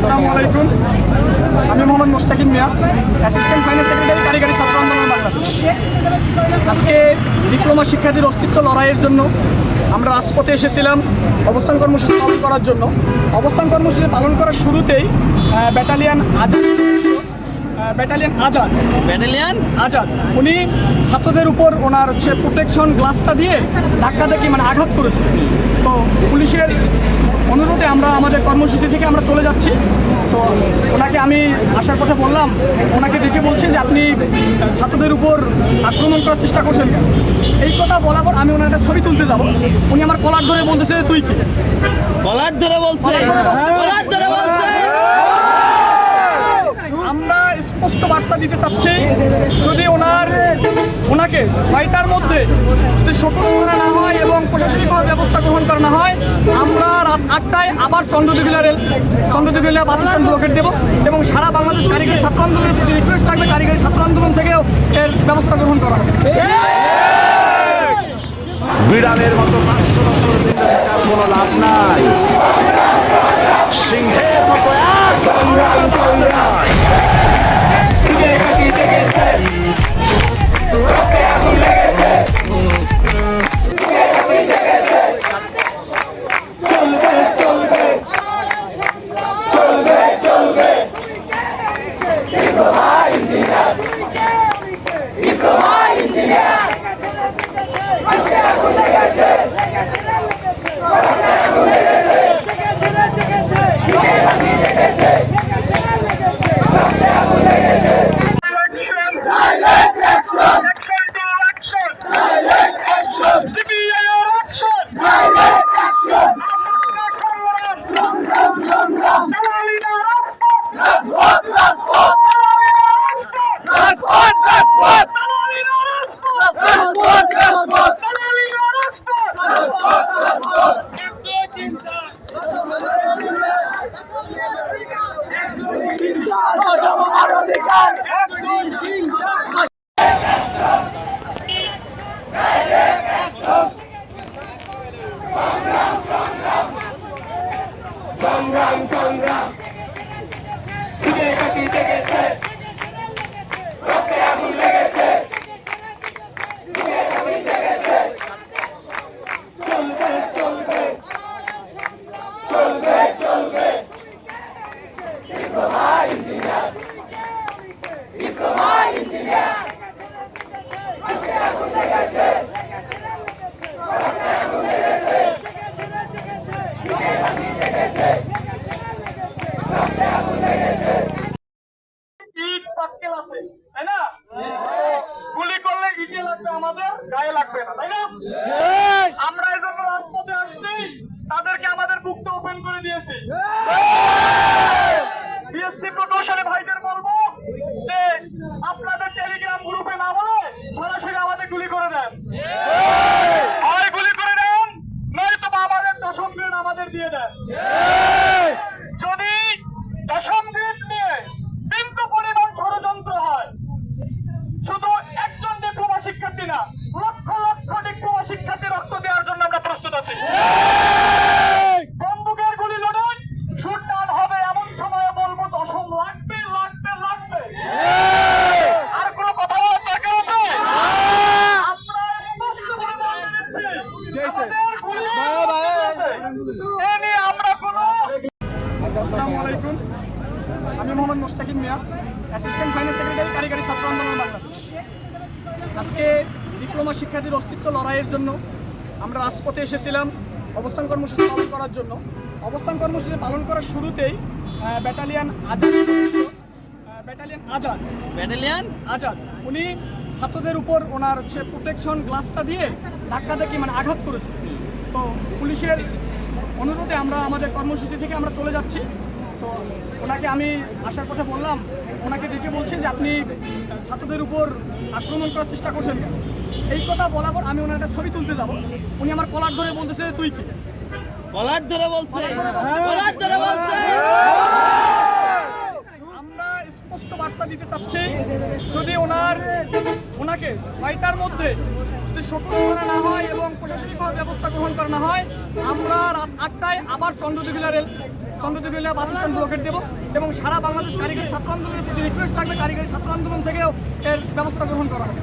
আসসালামু আলাইকুম। আমি Mohammad Mustakim Mia assistant finance secretary কারিগরি ছাত্র আন্দোলন বাংলাদেশ। আজকে ডিপ্লোমা শিক্ষার্থীর অস্তিত্ব লড়াইয়ের জন্য আমরা রাজপথে এসেছিলাম অবস্থান কর্মসূচি পালন করার জন্য। অবস্থান কর্মসূচি পালন করার শুরুতেই battalion Azad battalion Azad. Battalion Azad. উনি ছাত্রদের উপর ওনার হচ্ছে প্রোটেকশন গ্লাসটা দিয়ে ধাক্কা দেখি মানে আঘাত করেছে। তো পুলিশের অনুরোধে আমরা আমাদের কর্মসূচি থেকে আমরা চলে যাচ্ছি। তো ওনাকে আমি আসার কথা বললাম। ওনাকে দেখে বলছি যে আপনি ছাত্রদের উপর আক্রমণ করার চেষ্টা করছেন? এই কথা বলার পর আমি ওনার একটা ছবি তুলতে যাব। উনি আমার কলার ধরে বলতেছে তুই কি? কলার ধরে বলছে। কলার ধরে বলছে। কলার ধরে বলছে আমরা স্পষ্ট বার্তা দিতে চাচ্ছি। যদি ওনার, ওনাকে ছয়টার মধ্যে যদি শোকজ করা না হয় এবং প্রশাসনিকভাবে ব্যবস্থা গ্রহণ করা না হয়, আমরা রাত আটটায় আবার চন্দ্রদেবিলা রেল চন্দ্রদেবিলা বাস স্ট্যান্ড ব্লকেট দেবো এবং সারা বাংলাদেশ কারিগরি ছাত্র আন্দোলনের প্রতি রিকোয়েস্ট থাকবে কারিগরি ছাত্র আন্দোলন থেকেও এর ব্যবস্থা গ্রহণ করা হবে। বিড়ালের মতো কোনো লাভ নাই। অধিকার পাক্কেল আছে, তাই না? গুলি করলে ইটে লাগবে আমাদের, গায়ে লাগবে না, তাই না? আমরা এই জন্য রাজপথে আসছি, তাদেরকে আমাদের বুকটা ওপেন করে দিয়েছি। বিএসসি প্রকৌশলী ভাইদের বলব যে, আপনাদের টেলিগ্রাম গ্রুপে না বলে সরাসরি আমাদের গুলি করে দেন হয় গুলি করে দেন নয়তো বা আমাদের দশম গ্রেড আমাদের দিয়ে দেন যদি দশম গ্রেড নিয়ে বিন্দু পরিমাণ ষড়যন্ত্র হয় শুধু একজন ডিপ্লোমা শিক্ষার্থী না লক্ষ লক্ষ ডিপ্লোমা শিক্ষার্থী রক্ত দেওয়ার জন্য আমরা প্রস্তুত আছি বন্দুকের গুলি লড়াই শুটডাউন হবে এমন সময়ে বলব দশম লাগবে লাগবে লাগবে আর কোনো কথা বলার দরকার আছে আমরা স্পষ্টভাবে বলে দিচ্ছি, আমাদের গুলি আছে। এ নিয়ে আমরা কোনো আসসালামু আলাইকুম আমি Mohammad Mustakim Mia assistant finance secretary কারিগরি ছাত্র আন্দোলন বাংলাদেশ। আজকে ডিপ্লোমা শিক্ষার্থীর অস্তিত্ব লড়াইয়ের জন্য আমরা রাজপথে এসেছিলাম অবস্থান কর্মসূচি পালন করার জন্য। অবস্থান কর্মসূচি পালন করার শুরুতেই battalion Azad. Battalion Azad. Battalion Azad. উনি ছাত্রদের উপর ওনার হচ্ছে প্রোটেকশন গ্লাসটা দিয়ে ধাক্কা দেখি মানে আঘাত করেছে। তো পুলিশের অনুরোধে আমরা আমাদের কর্মসূচি থেকে আমরা চলে যাচ্ছি। তো ওনাকে আমি আসার কথা বললাম। ওনাকে দেখে বলছেন যে আপনি ছাত্রদের উপর আক্রমণ করার চেষ্টা করছেন এই কথা বলার পর আমি ওনার একটা ছবি তুলতে যাব। উনি আমার কলার ধরে বলতেছে তুই কি? কলার ধরে বলছে। কলার ধরে বলছে। আমরা স্পষ্ট বার্তা দিতে চাচ্ছি যদি ওনার ওনাকে ছয়টার মধ্যে যদি সকল করা না হয় এবং প্রশাসনিকভাবে ব্যবস্থা গ্রহণ করা না হয় আমরা রাত আটটায় আবার চন্দ্রদিঘিলা রেল চন্দ্রদিঘিলা বাস স্ট্যান্ড ব্লকেট দেবো এবং সারা বাংলাদেশ কারিগরি ছাত্র আন্দোলনের প্রতি রিকোয়েস্ট থাকবে কারিগরি ছাত্র আন্দোলন থেকেও এর ব্যবস্থা গ্রহণ করা হবে।